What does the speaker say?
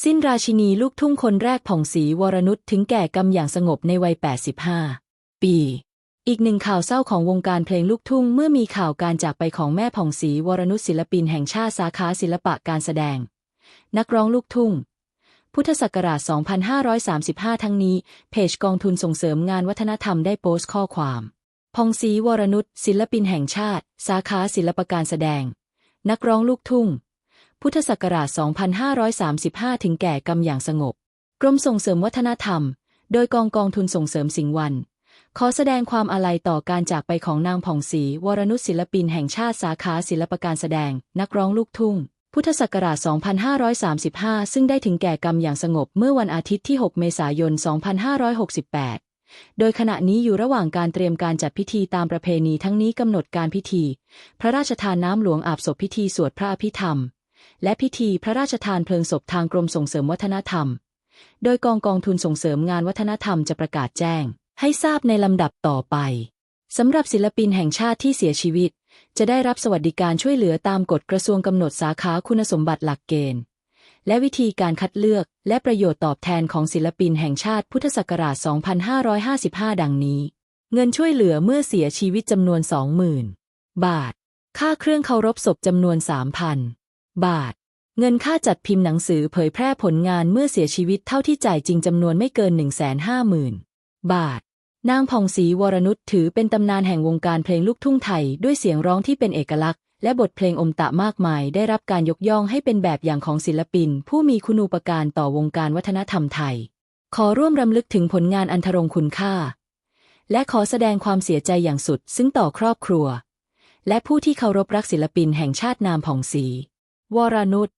สิ้นราชินีลูกทุ่งคนแรกผ่องศรีวรนุชถึงแก่กรรมอย่างสงบในวัย 85 ปี อีกหนึ่งข่าวเศร้าของวงการเพลงลูกทุ่งเมื่อมีข่าวการจากไปของแม่ผ่องศรีวรนุชศิลปินแห่งชาติสาขาศิลปะการแสดง นักร้องลูกทุ่ง พุทธศักราช 2535 ทั้งนี้ เพจกองทุนส่งเสริมงานวัฒนธรรมได้โพสต์ข้อความพองศรีวรนุชศิลปินแห่งชาติ สาขาศิลปการแสดง นักร้องลูกทุ่ง พุทธศักราช 2535 ถึงแก่กรรมอย่างสงบ กรมส่งเสริมวัฒนธรรม โดยกองกองทุนส่งเสริมสิงห์วัน ขอแสดงความอาลัยต่อการจากไปของนางผ่องศรีวรนุชศิลปินแห่งชาติสาขาศิลปการแสดง นักร้องลูกทุ่ง พุทธศักราช 2535 ซึ่งได้ถึงแก่กรรมอย่างสงบเมื่อวันอาทิตย์ที่ 6 เมษายน 2568โดยขณะนี้อยู่ระหว่างการเตรียมการจัดพิธีตามประเพณีทั้งนี้กำหนดการพิธี พระราชทานน้ำหลวงอาบศพพิธีสวดพระอภิธรรม และพิธีพระราชทานเพลิงศพทางกรมส่งเสริมวัฒนธรรม โดยกองกองทุนส่งเสริมงานวัฒนธรรมจะประกาศแจ้ง ให้ทราบในลำดับต่อไปสำหรับศิลปินแห่งชาติที่เสียชีวิต จะได้รับสวัสดิการช่วยเหลือตามกฎกระทรวงกำหนดสาขาคุณสมบัติหลักเกณฑ์ และวิธีการคัดเลือกและประโยชน์ตอบแทนของศิลปินแห่งชาติพุทธศักราช 2555 ดังนี้ เงินช่วยเหลือเมื่อเสียชีวิตจำนวน 20,000 บาท ค่าเครื่องเคารพศพจำนวน 3,000 บาท เงินค่าจัดพิมพ์หนังสือเผยแพร่ผลงานเมื่อเสียชีวิตเท่าที่จ่ายจริงจำนวนไม่เกิน 150,000 บาท นางผ่องศรีวรนุชถือเป็นตำนานแห่งวงการเพลงลูกทุ่งไทย ด้วยเสียงร้องที่เป็นเอกลักษณ์ และบทเพลงอมตะมากมาย ได้รับการยกย่องให้เป็นแบบอย่างของศิลปิน ผู้มีคุณูปการต่อวงการวัฒนธรรมไทย ขอร่วมรำลึกถึงผลงานอันทรงคุณค่า และขอแสดงความเสียใจอย่างสุด ซึ่งต่อครอบครัว และผู้ที่เคารพรักศิลปินแห่งชาตินามผ่องศรี วรนุช